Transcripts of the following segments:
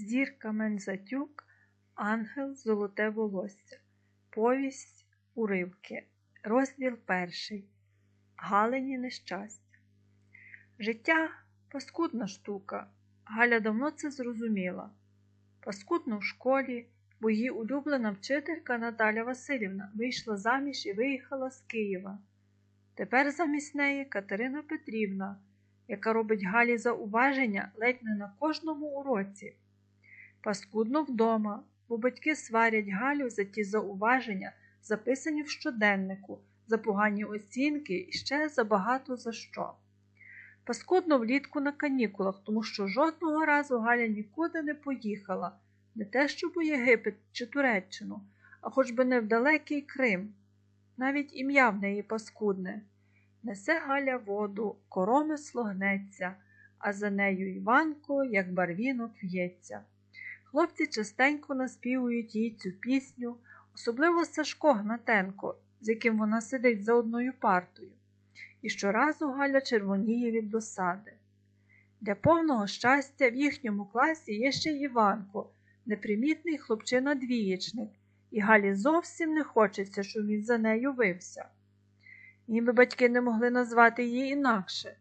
Зірка Мензатюк, Ангел Золоте волосся. Повість Уривки. Розділ перший. Галині нещастя. Життя паскудна штука. Галя давно це зрозуміла. Паскудно в школі, бо її улюблена вчителька Наталя Васильівна вийшла заміж і виїхала з Києва. Тепер замість неї Катерина Петрівна, яка робить Галі зауваження ледь не на кожному уроці. Паскудно вдома, бо батьки сварять Галю за ті зауваження, записані в щоденнику, за погані оцінки і ще за багато за що. Паскудно влітку на канікулах, тому що жодного разу Галя нікуди не поїхала, не те, щоб у Єгипет чи Туреччину, а хоч би не в далекий Крим. Навіть ім'я в неї паскудне. Несе Галя воду, коромисло гнеться, а за нею Іванко, як барвінок в'ється. Хлопці частенько наспівують їй цю пісню, особливо Сашко Гнатенко, з яким вона сидить за одною партою. І щоразу Галя червоніє від досади. Для повного щастя в їхньому класі є ще Іванко, непримітний хлопчина двієчник, і Галі зовсім не хочеться, щоб він за нею вився. Ніби батьки не могли назвати її інакше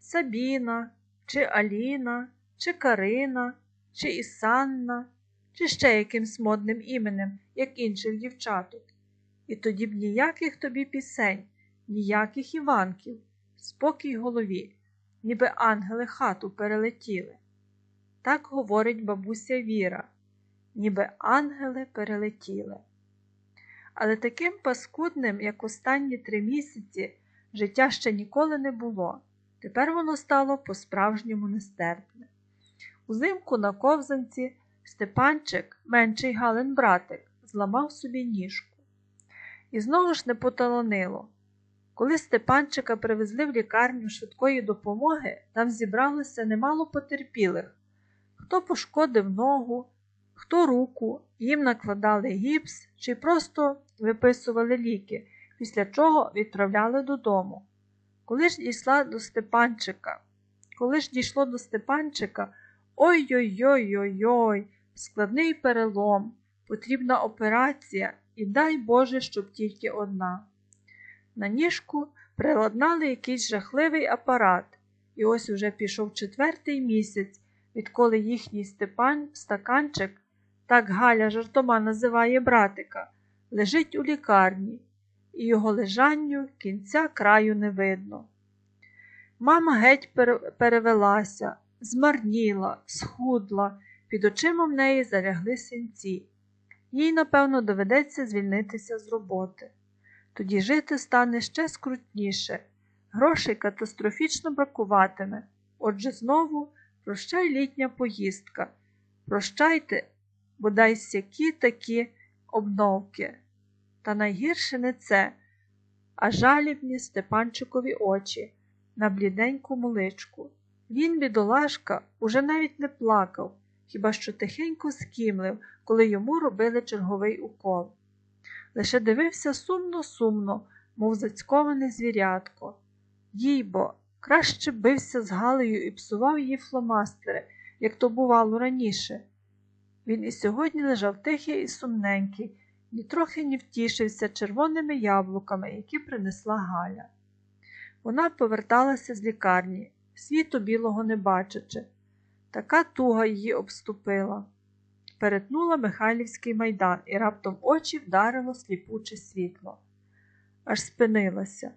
Сабіна, чи Аліна, чи Карина, чи Ісанна, чи ще якимсь модним іменем, як інших дівчаток. І тоді б ніяких тобі пісень, ніяких Іванків, спокій голові, ніби ангели хату перелетіли. Так говорить бабуся Віра, ніби ангели перелетіли. Але таким паскудним, як останні три місяці, життя ще ніколи не було. Тепер воно стало по-справжньому нестерпне. Узимку на ковзанці Степанчик, менший Галин братик, зламав собі ніжку. І знову ж не поталонило. Коли Степанчика привезли в лікарню швидкої допомоги, там зібралося немало потерпілих. Хто пошкодив ногу, хто руку, їм накладали гіпс чи просто виписували ліки, після чого відправляли додому. Коли ж дійшла до Степанчика, коли ж дійшло до Степанчика, ой-ой-ой-ой-ой, складний перелом, потрібна операція, і дай Боже, щоб тільки одна. На ніжку приладнали якийсь жахливий апарат, і ось уже пішов четвертий місяць, відколи їхній Степан стаканчик, так Галя жартома називає братика, лежить у лікарні, і його лежанню кінця краю не видно. Мама геть перевелася, змарніла, схудла, під очима в неї залягли синці. Їй, напевно, доведеться звільнитися з роботи. Тоді жити стане ще скрутніше, грошей катастрофічно бракуватиме. Отже, знову прощай літня поїздка. Прощайте, бодай сякі такі обновки. Та найгірше не це, а жалібні Степанчикові очі на бліденькому личку. Він, бідолашка, уже навіть не плакав, хіба що тихенько скімлив, коли йому робили черговий укол. Лише дивився сумно-сумно, мов зацьковане звірятко. Їй бо, краще бився з Галею і псував її фломастери, як то бувало раніше. Він і сьогодні лежав тихий і сумненький, нітрохи не втішився червоними яблуками, які принесла Галя. Вона поверталася з лікарні, світу білого не бачачи. Така туга її обступила. Перетнула Михайлівський майдан і раптом очі вдарило сліпуче світло. Аж спинилася,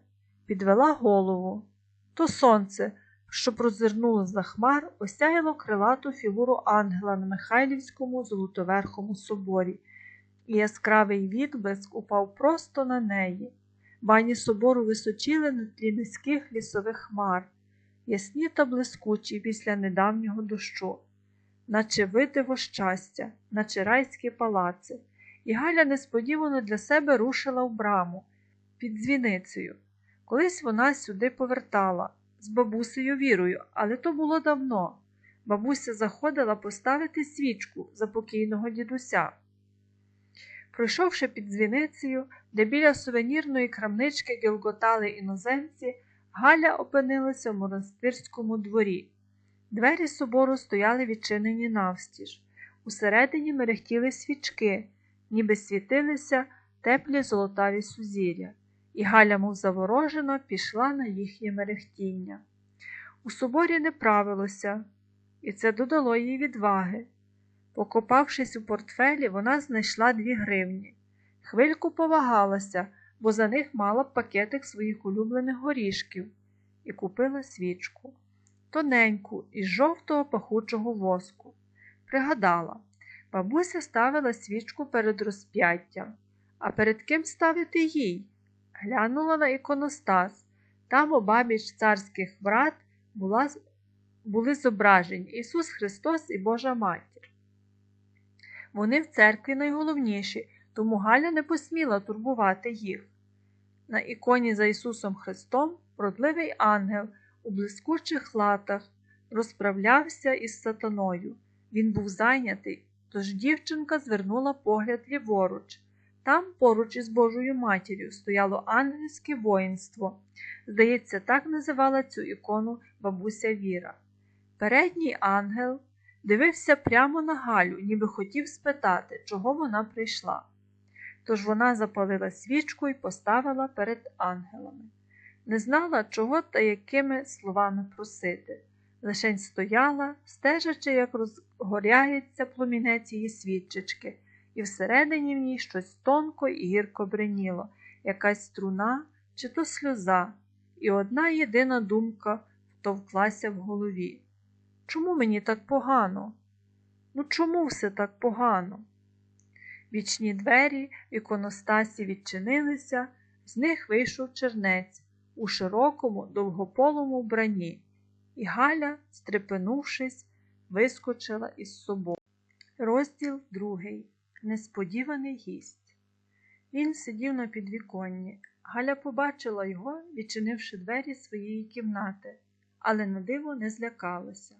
підвела голову. То сонце, що прозирнуло за хмар, осяяло крилату фігуру ангела на Михайлівському золотоверхому соборі, і яскравий відблиск упав просто на неї. Бані собору височили на тлі низьких лісових хмар, ясні та блискучі після недавнього дощу наче видиво щастя, наче райські палаци, і Галя несподівано для себе рушила в браму під дзвіницею. Колись вона сюди повертала з бабусею вірою, але то було давно. Бабуся заходила поставити свічку за покійного дідуся. Пройшовши під дзвіницею, де біля сувенірної крамнички гілготали іноземці, Галя опинилася в монастирському дворі. Двері собору стояли відчинені навстіж. Усередині мерехтіли свічки, ніби світилися теплі золотаві сузір'я, і Галя, мов заворожена, пішла на їхнє мерехтіння. У соборі не правилося, і це додало їй відваги. Покопавшись у портфелі, вона знайшла дві гривні. Хвильку повагалася, бо за них мала б пакетик своїх улюблених горішків, і купила свічку тоненьку, із жовтого пахучого воску. Пригадала, бабуся ставила свічку перед розп'яттям, а перед ким ставити їй? Глянула на іконостас. Там обабіч царських врат була, були зображені Ісус Христос і Божа Матір. Вони в церкві найголовніші, тому Галя не посміла турбувати їх. На іконі за Ісусом Христом вродливий ангел у блискучих латах розправлявся із сатаною. Він був зайнятий, тож дівчинка звернула погляд ліворуч. Там, поруч із Божою матір'ю, стояло ангельське воїнство. Здається, так називала цю ікону бабуся Віра. Передній ангел дивився прямо на Галю, ніби хотів спитати, чого вона прийшла. Тож вона запалила свічку і поставила перед ангелами. Не знала, чого та якими словами просити. Лишень стояла, стежачи, як розгоряється пломінець її свічечки, і всередині в ній щось тонко і гірко бреніло, якась струна чи то сльоза, і одна єдина думка втовклася в голові. Чому мені так погано? Ну чому все так погано? Вічні двері іконостасі відчинилися, з них вийшов чернець у широкому, довгополому вбранні, і Галя, стрепенувшись, вискочила із собою. Розділ другий. Несподіваний гість. Він сидів на підвіконні. Галя побачила його, відчинивши двері своєї кімнати, але на диво не злякалася.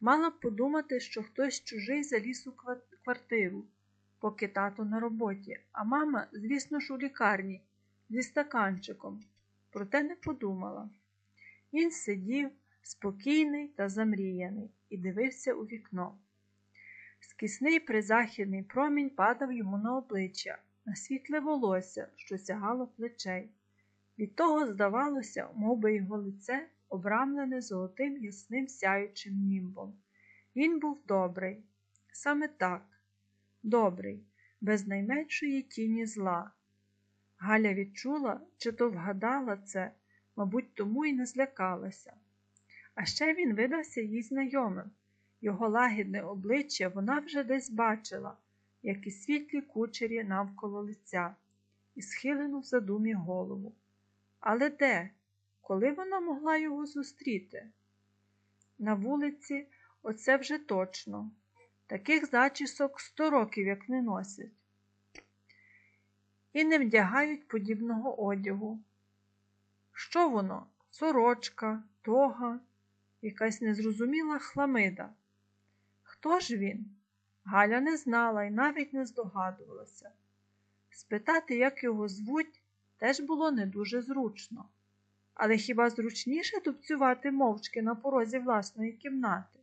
Мала б подумати, що хтось чужий заліз у квартиру, поки тато на роботі, а мама, звісно ж, у лікарні зі стаканчиком. Проте не подумала. Він сидів, спокійний та замріяний, і дивився у вікно. Скісний призахідний промінь падав йому на обличчя, на світле волосся, що сягало плечей. Від того, здавалося, мов би його лице обрамлене золотим ясним сяючим німбом. Він був добрий, саме так, добрий, без найменшої тіні зла. Галя відчула, чи то вгадала це, мабуть, тому й не злякалася. А ще він видався їй знайомим. Його лагідне обличчя вона вже десь бачила, як і світлі кучері навколо лиця, і схилену в задумі голову. Але де, коли вона могла його зустріти? На вулиці, оце вже точно. Таких зачісок сто років як не носять. І не вдягають подібного одягу. Що воно? Сорочка, тога, якась незрозуміла хламида. Хто ж він? Галя не знала і навіть не здогадувалася. Спитати, як його звуть, теж було не дуже зручно. Але хіба зручніше тупцювати мовчки на порозі власної кімнати?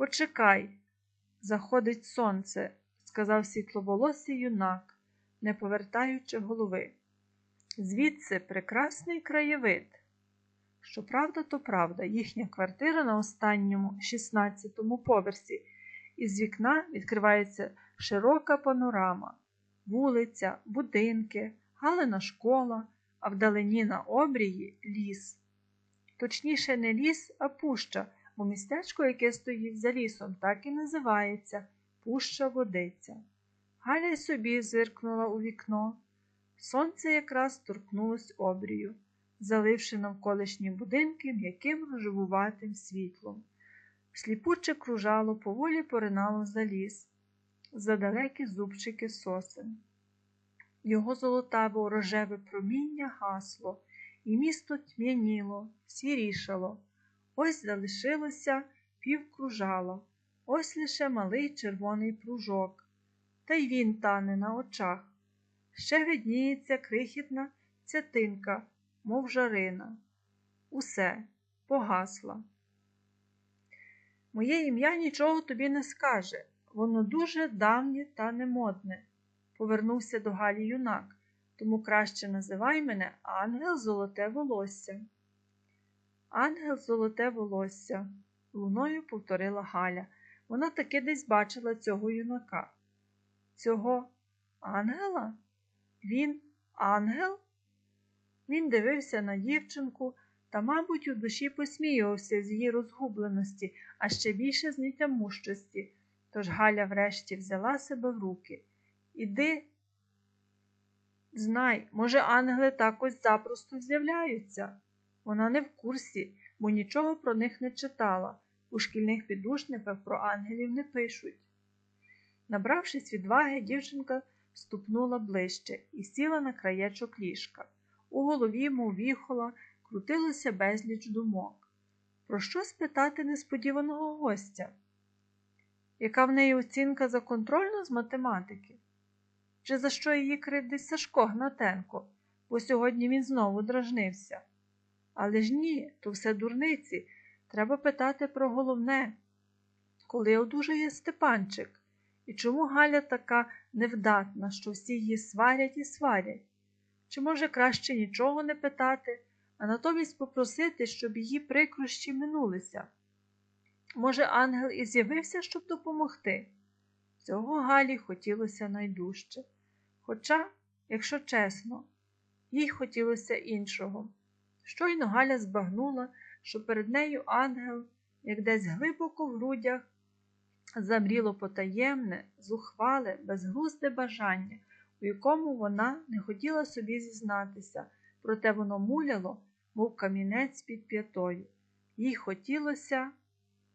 Почекай, заходить сонце, сказав світловолосий юнак, не повертаючи голови. Звідси прекрасний краєвид. Щоправда, то правда, їхня квартира на останньому 16-му поверсі, із вікна відкривається широка панорама, вулиця, будинки, галина школа, а вдалині на обрії ліс. Точніше, не ліс, а пуща, бо містечко, яке стоїть за лісом, так і називається Пуща водиця. Галя й собі зиркнула у вікно. Сонце якраз торкнулось обрію заливши навколишні будинки м'яким рожевуватим світлом. Сліпуче кружало поволі поринало за ліс, за далекі зубчики сосен. Його золотаве рожеве проміння гасло, і місто тьмяніло, сірішало. Ось залишилося півкружало, ось лише малий червоний пружок. Та й він тане на очах. Ще видніється крихітна цятинка мов жарина. Усе погасла. Моє ім'я нічого тобі не скаже. Воно дуже давнє та немодне, повернувся до Галі юнак, тому краще називай мене Ангел Золоте волосся. Ангел Золоте волосся, луною повторила Галя. Вона таки десь бачила цього юнака. Цього ангела? Він ангел? Він дивився на дівчинку та, мабуть, у душі посміювався з її розгубленості, а ще більше з нетямущості. Тож Галя врешті взяла себе в руки. Іди, знай, може, ангели так ось запросто з'являються. Вона не в курсі, бо нічого про них не читала. У шкільних підручниках про ангелів не пишуть. Набравшись відваги, дівчинка ступнула ближче і сіла на краєчок ліжка. У голові, мов віхола, крутилося безліч думок. Про що спитати несподіваного гостя? Яка в неї оцінка за контрольну з математики? Чи за що її кривдить Сашко Гнатенко, бо сьогодні він знову дражнився? Але ж ні, то все дурниці. Треба питати про головне, коли одужає Степанчик, і чому Галя така невдатна, що всі її сварять і сварять? Чи може краще нічого не питати, а натомість попросити, щоб її прикрощі минулися? Може, ангел і з'явився, щоб допомогти? Цього Галі хотілося найдужче. Хоча, якщо чесно, їй хотілося іншого. Щойно Галя збагнула, що перед нею ангел, як десь глибоко в грудях, замріло потаємне, зухвале, безглузде бажання, у якому вона не хотіла собі зізнатися, проте воно муляло, мов камінець під п'ятою. Їй хотілося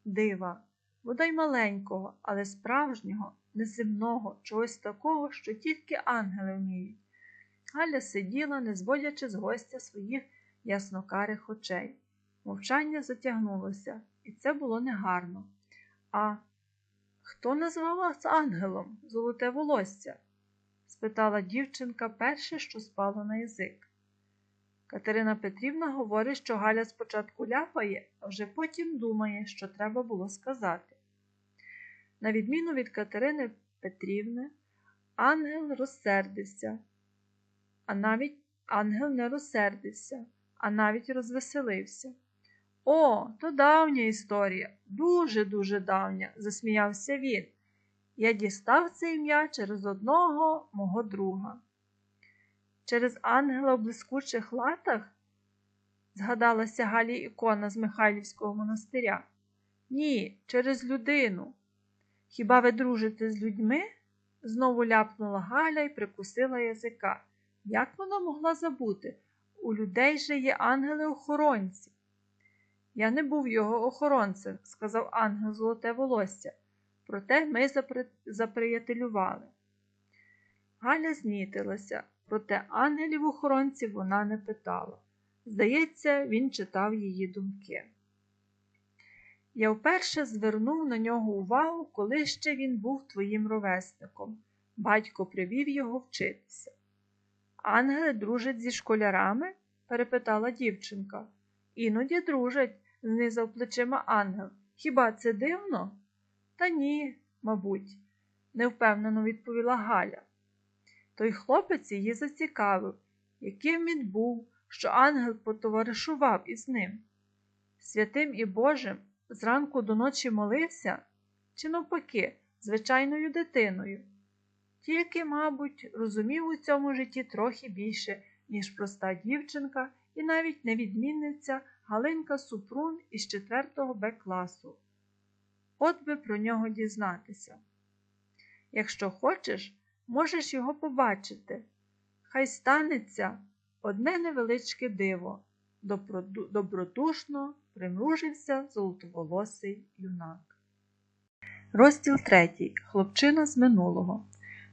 дива, бодай маленького, але справжнього, неземного, чогось такого, що тільки ангели вміють. Галя сиділа, не зводячи з гостя своїх яснокарих очей. Мовчання затягнулося, і це було негарно. А хто назвав вас ангелом, золоте волосся? спитала дівчинка перше, що спало на язик. Катерина Петрівна говорить, що Галя спочатку ляпає, а вже потім думає, що треба було сказати. На відміну від Катерини Петрівни, ангел розсердився, а навіть ангел не розсердився, а навіть розвеселився. О, то давня історія, дуже-дуже давня, засміявся він. Я дістав це ім'я через одного мого друга. Через ангела в блискучих латах? згадалася Галі ікона з Михайлівського монастиря. Ні, через людину. Хіба ви дружите з людьми? знову ляпнула Галя і прикусила язика. Як вона могла забути? У людей же є ангели-охоронці. Я не був його охоронцем, сказав ангел золоте волосся, проте ми запри... заприятелювали. Галя знітилася, проте ангелів охоронців вона не питала. Здається, він читав її думки. Я вперше звернув на нього увагу, коли ще він був твоїм ровесником. Батько привів його вчитися. Ангели дружать зі школярами? перепитала дівчинка. Іноді дружать, знизав плечима ангел. Хіба це дивно? Та ні, мабуть, невпевнено відповіла Галя. Той хлопець її зацікавив, яким він був, що ангел потоваришував із ним. Святим і Божим зранку до ночі молився, чи навпаки, звичайною дитиною. Тільки, мабуть, розумів у цьому житті трохи більше, ніж проста дівчинка і навіть невідмінниця Галинка Супрун із 4 Б класу. От би про нього дізнатися. Якщо хочеш, можеш його побачити. Хай станеться одне невеличке диво, добродушно примружився золотоволосий юнак. Розділ третій. Хлопчина з минулого.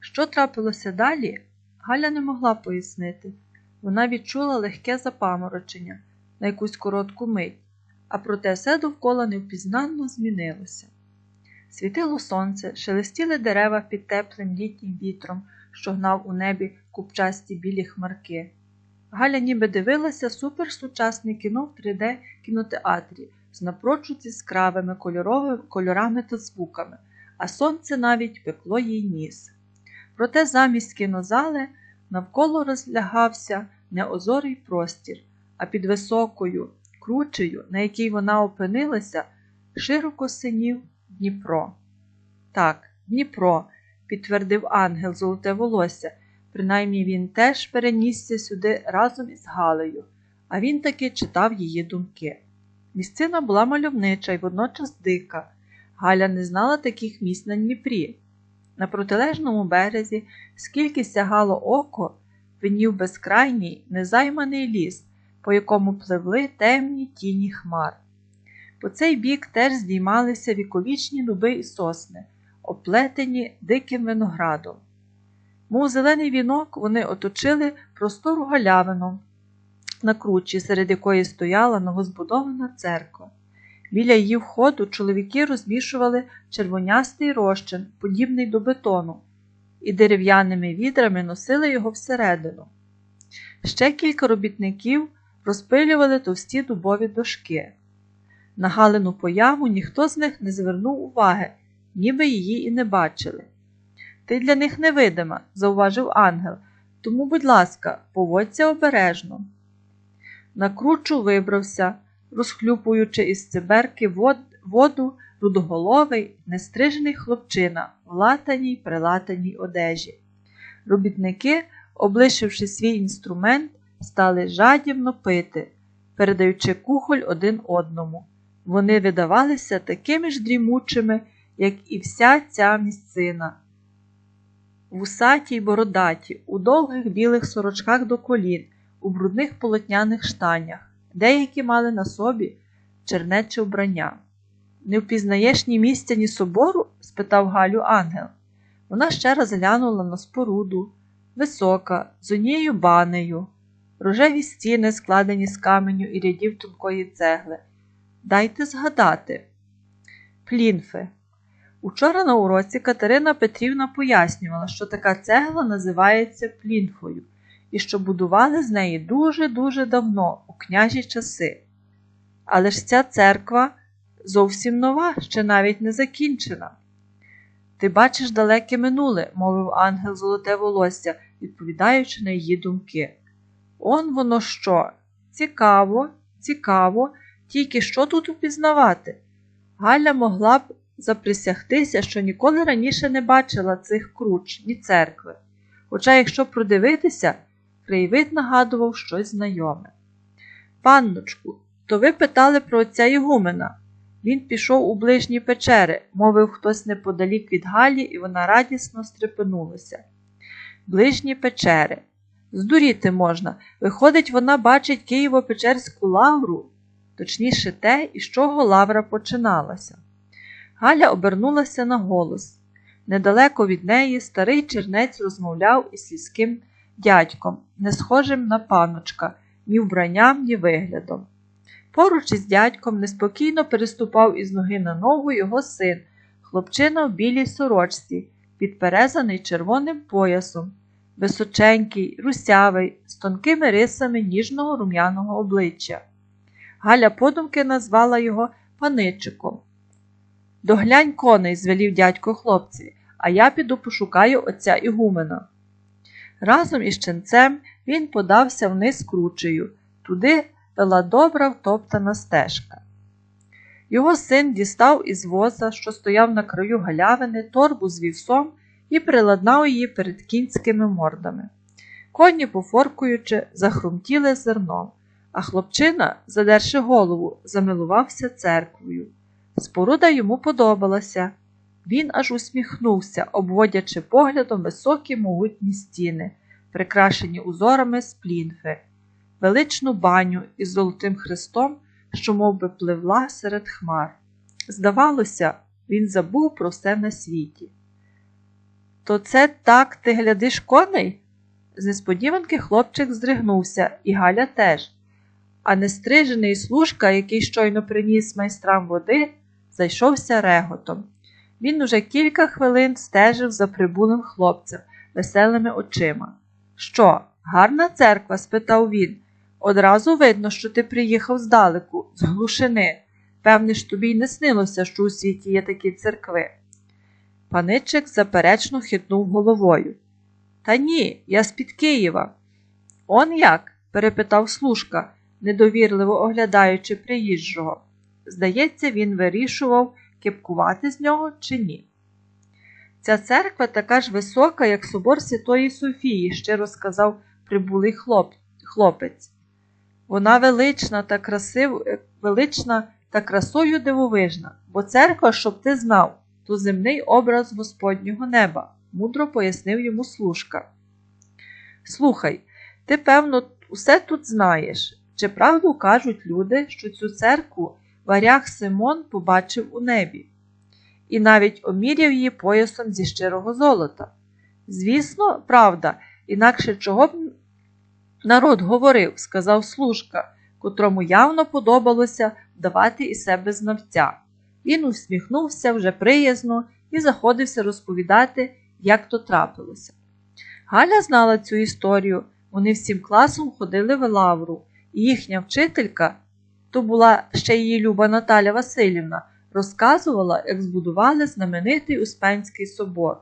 Що трапилося далі, Галя не могла пояснити. Вона відчула легке запаморочення на якусь коротку мить, а проте все довкола невпізнанно змінилося. Світило сонце, шелестіли дерева під теплим літнім вітром, що гнав у небі купчасті білі хмарки. Галя ніби дивилася суперсучасне кіно в 3D кінотеатрі, з напрочуд яскравими кольорами та звуками, а сонце навіть пекло їй ніс. Проте замість кінозали навколо розлягався неозорий простір, а під високою кручею, на якій вона опинилася, широко синів Дніпро. Так, Дніпро, підтвердив ангел золоте волосся. Принаймні він теж перенісся сюди разом із Галею, а він таки читав її думки. Місцина була мальовнича й водночас дика. Галя не знала таких місць на Дніпрі. На протилежному березі, скільки сягало око, винів безкрайній незайманий ліс, по якому пливли темні тіні хмар. По цей бік теж здіймалися віковічні дуби і сосни, оплетені диким виноградом. Мов зелений вінок, вони оточили простору галявину на кручі, серед якої стояла новозбудована церква. Біля її входу чоловіки розмішували червонястий розчин, подібний до бетону, і дерев'яними відрами носили його всередину. Ще кілька робітників розпилювали товсті дубові дошки. На Галину появу ніхто з них не звернув уваги, ніби її і не бачили. Ти для них невидима, зауважив ангел, тому, будь ласка, поводься обережно. На кручу вибрався, розхлюпуючи із циберки вод, воду рудоголовий, нестрижений хлопчина в латаній прилатаній одежі. Робітники, облишивши свій інструмент, стали жадібно пити, передаючи кухоль один одному. Вони видавалися такими ж дрімучими, як і вся ця місцина. Вусаті й бородаті, у довгих білих сорочках до колін, у брудних полотняних штанях, деякі мали на собі чернече вбрання. Не впізнаєш ні місця, ні собору? спитав Галю ангел. Вона ще раз глянула на споруду, висока, з однією банею, рожеві стіни, складені з каменю і рядів тонкої цегли. Дайте згадати. Плінфи. Учора на уроці Катерина Петрівна пояснювала, що така цегла називається плінфою і що будували з неї дуже-дуже давно, у княжі часи. Але ж ця церква зовсім нова, ще навіть не закінчена. Ти бачиш далеке минуле, мовив ангел золоте волосся, відповідаючи на її думки. Он воно що? Цікаво, цікаво, тільки що тут упізнавати? Галя могла б заприсягтися, що ніколи раніше не бачила цих круч, ні церкви. Хоча, якщо продивитися, краєвид нагадував щось знайоме. Панночку, то ви питали про отця Ігумена. Він пішов у ближні печери, мовив хтось неподалік від Галі, і вона радісно стрепенулася. Ближні печери. Здуріти можна. Виходить, вона бачить Києво-Печерську лавру, точніше те, із чого лавра починалася. Галя обернулася на голос. Недалеко від неї старий чернець розмовляв із сільським дядьком, не схожим на паночка, ні вбранням, ні виглядом. Поруч із дядьком неспокійно переступав із ноги на ногу його син, хлопчина в білій сорочці, підперезаний червоним поясом, височенький, русявий, з тонкими рисами ніжного рум'яного обличчя. Галя подумки назвала його паничиком. Доглянь коней, звелів дядько хлопці, а я піду пошукаю отця Ігумена. Разом із ченцем він подався вниз кручею, туди вела добра втоптана стежка. Його син дістав із воза, що стояв на краю галявини, торбу з вівсом і приладнав її перед кінськими мордами. Коні, пофоркуючи, захрумтіли зерном, а хлопчина, задерши голову, замилувався церквою. Споруда йому подобалася. Він аж усміхнувся, обводячи поглядом високі могутні стіни, прикрашені узорами з плінфи, величну баню із золотим хрестом, що мов би, пливла серед хмар. Здавалося, він забув про все на світі. То це так ти глядиш коней? З несподіванки хлопчик здригнувся, і Галя теж. А нестрижений служка, який щойно приніс майстрам води, зайшовся реготом. Він уже кілька хвилин стежив за прибулим хлопцем веселими очима. Що, гарна церква? спитав він. Одразу видно, що ти приїхав здалеку, з глушини. Певне ж тобі й не снилося, що у світі є такі церкви. Паничик заперечно хитнув головою. Та ні, я з-під Києва. Он як? перепитав служка, недовірливо оглядаючи приїжджого. Здається, він вирішував, кепкувати з нього чи ні. Ця церква така ж висока, як собор Святої Софії, щиро сказав прибулий хлоп, хлопець. Вона велична та красив, е, велична та красою дивовижна, бо церква, щоб ти знав, то земний образ Господнього неба, мудро пояснив йому служка. Слухай, ти, певно, усе тут знаєш. Чи правду кажуть люди, що цю церкву варяг Симон побачив у небі, і навіть оміряв її поясом зі щирого золота? Звісно, правда, інакше чого б народ говорив, сказав служка, котрому явно подобалося вдавати із себе знавця. Він усміхнувся вже приязно і заходився розповідати, як то трапилося. Галя знала цю історію, вони всім класом ходили в лавру, і їхня вчителька, то була ще її люба Наталя Васильівна, розказувала, як збудували знаменитий Успенський собор.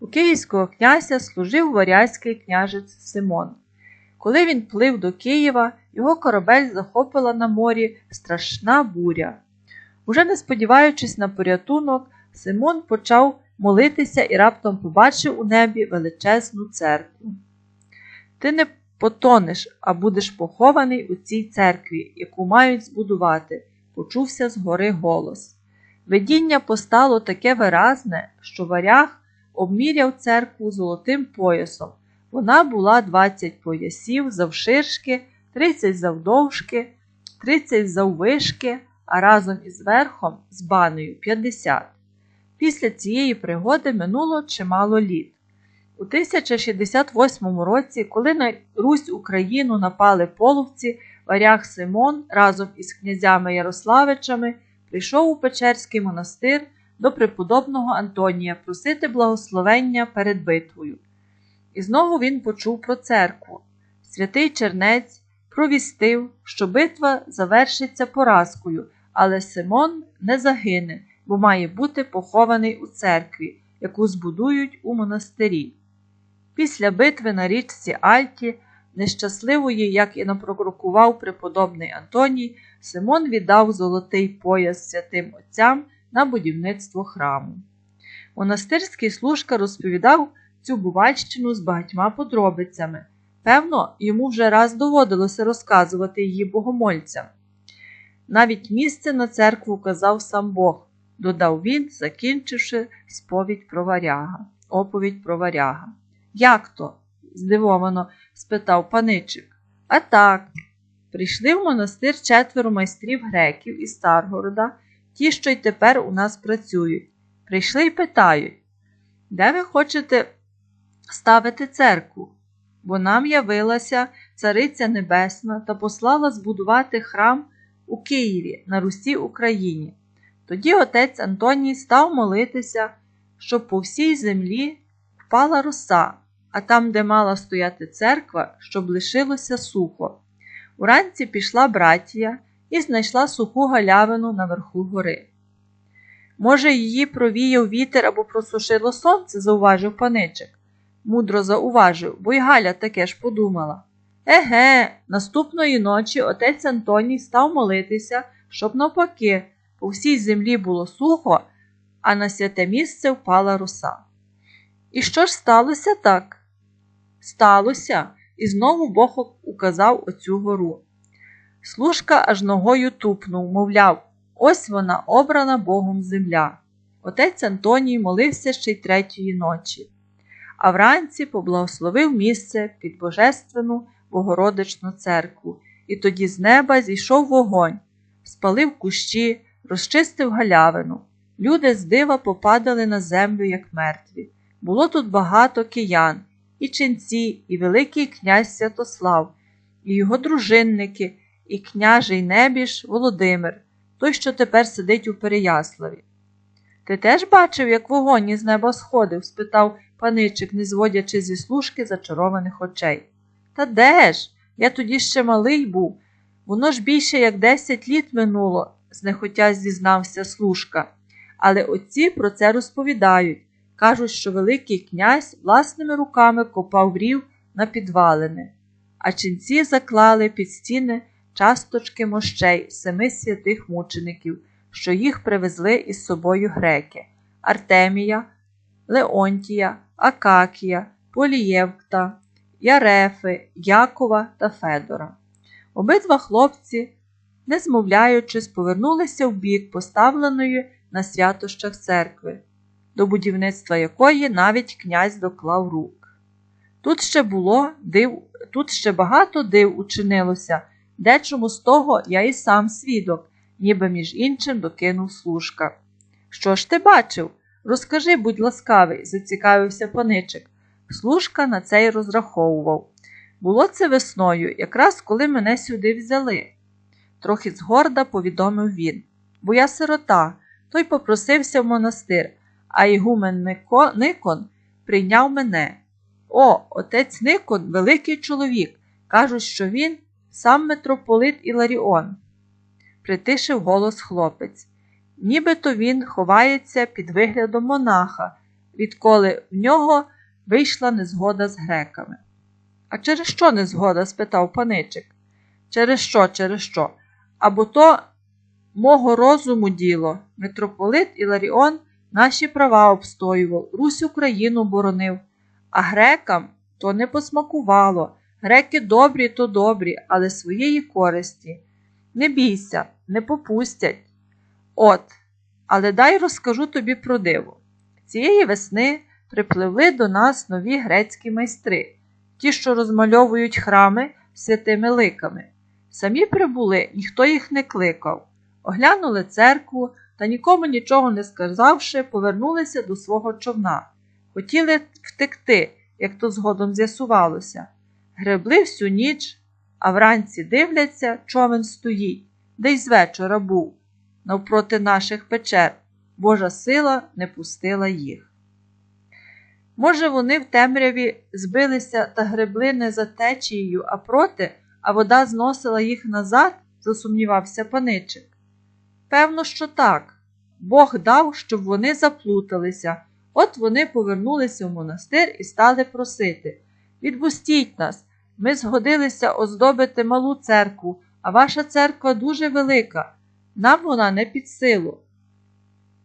У київського князя служив варязький княжець Симон. Коли він плив до Києва, його корабель захопила на морі страшна буря. Уже не сподіваючись на порятунок, Симон почав молитися і раптом побачив у небі величезну церкву. Ти не потонеш, а будеш похований у цій церкві, яку мають збудувати, почувся згори голос. Видіння постало таке виразне, що варяг обміряв церкву золотим поясом. Вона була 20 поясів завширшки, 30 завдовжки, 30 заввишки, а разом із верхом з банею 50. Після цієї пригоди минуло чимало літ. У 1068 році, коли на Русь Україну напали половці, варяг Симон разом із князями Ярославичами прийшов у Печерський монастир до преподобного Антонія просити благословення перед битвою. І знову він почув про церкву. Святий Чернець провістив, що битва завершиться поразкою, але Симон не загине, бо має бути похований у церкві, яку збудують у монастирі. Після битви на річці Альті, нещасливої, як і напророкував преподобний Антоній, Симон віддав золотий пояс святим отцям на будівництво храму. Монастирський служка розповідав цю бувальщину з багатьма подробицями. Певно, йому вже раз доводилося розказувати її богомольцям. Навіть місце на церкву казав сам Бог, додав він, закінчивши сповідь про варяга, оповідь про варяга. Як то? здивовано спитав паничик. А так, прийшли в монастир четверо майстрів греків із Старгорода, ті, що й тепер у нас працюють. Прийшли й питають, де ви хочете ставити церкву? Бо нам явилася Цариця Небесна та послала збудувати храм у Києві на Русі Україні. Тоді отець Антоній став молитися, щоб по всій землі впала роса, а там, де мала стояти церква, щоб лишилося сухо. Уранці пішла братія і знайшла суху галявину наверху гори. Може, її провіяв вітер або просушило сонце, зауважив паничик. Мудро зауважив, бо й Галя таке ж подумала. Еге, наступної ночі отець Антоній став молитися, щоб навпаки, по всій землі було сухо, а на святе місце впала роса. І що ж сталося так? Сталося, і знову Бог указав оцю гору. Служка аж ногою тупнув, мовляв, ось вона обрана Богом земля. Отець Антоній молився ще й третьої ночі, а вранці поблагословив місце під Божественну Богородичну церкву, і тоді з неба зійшов вогонь, спалив кущі, розчистив галявину. Люди з дива попадали на землю, як мертві. Було тут багато киян, і ченці, і Великий князь Святослав, і його дружинники, і княжий небіж Володимир, той, що тепер сидить у Переяславі. Ти теж бачив, як вогонь із неба сходив? спитав паничик, не зводячи зі служки зачарованих очей. Та де ж? Я тоді ще малий був. Воно ж більше як десять літ минуло, знехотя зізнався служка. Але отці про це розповідають. Кажуть, що Великий князь власними руками копав рів на підвалини, а ченці заклали під стіни часточки мощей семи святих мучеників, що їх привезли із собою греки Артемія, Леонтія, Акакія, Полієвкта, Ярефи, Якова та Федора. Обидва хлопці, не змовляючись, повернулися в бік поставленої на святощах церкви, до будівництва якої навіть князь доклав рук. Тут ще було див, тут ще багато див учинилося, дечому з того я і сам свідок, ніби між іншим докинув служка. Що ж ти бачив? Розкажи, будь ласкавий, зацікавився паничик. Служка на це й розраховував. Було це весною, якраз коли мене сюди взяли. Трохи згорда повідомив він. Бо я сирота, той попросився в монастир, а ігумен Никон прийняв мене. О, отець Никон великий чоловік. Кажуть, що він сам митрополит Іларіон. Притишив голос хлопець. Нібито він ховається під виглядом монаха, відколи в нього вийшла незгода з греками. А через що незгода? спитав паничик. Через що, через що? Або то мого розуму діло. Митрополит Іларіон наші права обстоював, Русь Україну боронив, а грекам то не посмакувало. Греки добрі, то добрі, але своєї користі. Не бійся, не попустять. От, але дай розкажу тобі про диво. Цієї весни припливли до нас нові грецькі майстри, ті, що розмальовують храми святими ликами. Самі прибули, ніхто їх не кликав. Оглянули церкву та нікому нічого не сказавши, повернулися до свого човна. Хотіли втекти, як то згодом з'ясувалося. Гребли всю ніч, а вранці дивляться, човен стоїть, де й з вечора був, навпроти наших печер. Божа сила не пустила їх. Може, вони в темряві збилися та гребли не за течією, а проти, а вода зносила їх назад, засумнівався паничик. Певно, що так. Бог дав, щоб вони заплуталися. От вони повернулися в монастир і стали просити Відпустіть нас, ми згодилися оздобити малу церкву, а ваша церква дуже велика. Нам вона не під силу.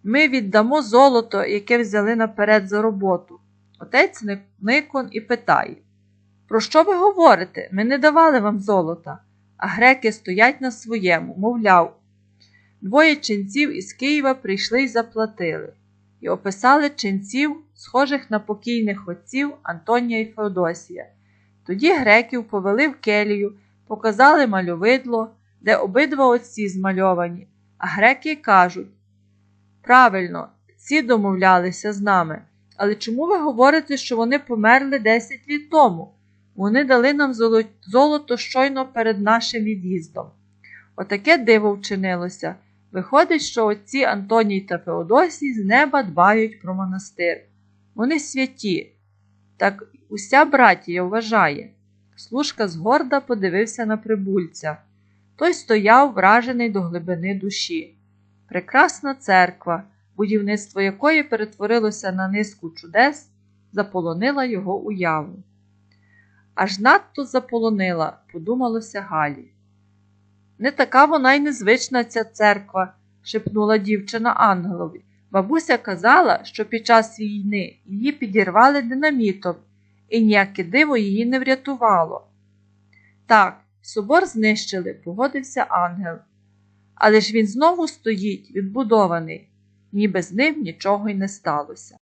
Ми віддамо золото, яке взяли наперед за роботу. Отець Никон і питає Про що ви говорите? Ми не давали вам золота, а греки стоять на своєму, мовляв. Двоє ченців із Києва прийшли й заплатили, і описали ченців, схожих на покійних отців Антонія і Феодосія. Тоді греків повели в келію, показали мальовидло, де обидва отці змальовані, а греки кажуть Правильно, ці домовлялися з нами. Але чому ви говорите, що вони померли 10 літ тому? Вони дали нам золото щойно перед нашим від'їздом. Отаке диво вчинилося. Виходить, що отці Антоній та Феодосій з неба дбають про монастир. Вони святі, так уся братія вважає. Служка згорда подивився на прибульця. Той стояв, вражений до глибини душі. Прекрасна церква, будівництво якої перетворилося на низку чудес, заполонила його уяву. Аж надто заполонила, подумалося Галі. Не така вона й незвична ця церква, шепнула дівчина ангелові. Бабуся казала, що під час війни її підірвали динамітом, і ніяке диво її не врятувало. Так, собор знищили, погодився ангел. Але ж він знову стоїть, відбудований, ніби з ним нічого й не сталося.